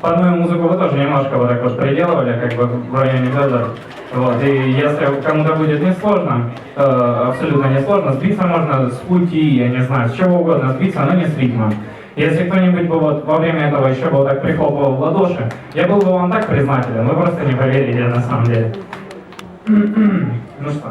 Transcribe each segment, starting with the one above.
под мою музыку вы тоже немножко вот так вот приделывали, как бы в районе бедер. Вот, и если кому-то будет несложно, э, абсолютно несложно, сбиться можно с пути, я не знаю, с чего угодно сбиться, но не с ритма. Если кто-нибудь бы вот во время этого еще бы вот так прихлопывал в ладоши, я был бы вам так признателен, вы просто не поверите на самом деле. Ну что?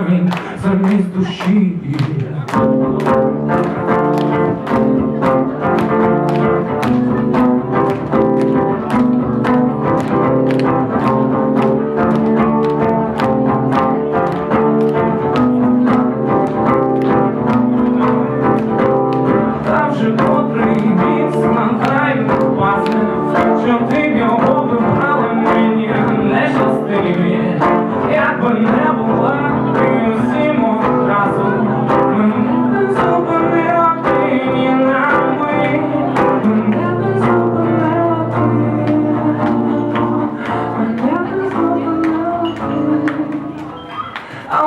Вже так камінь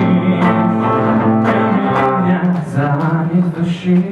замість душі, каміння замість душі.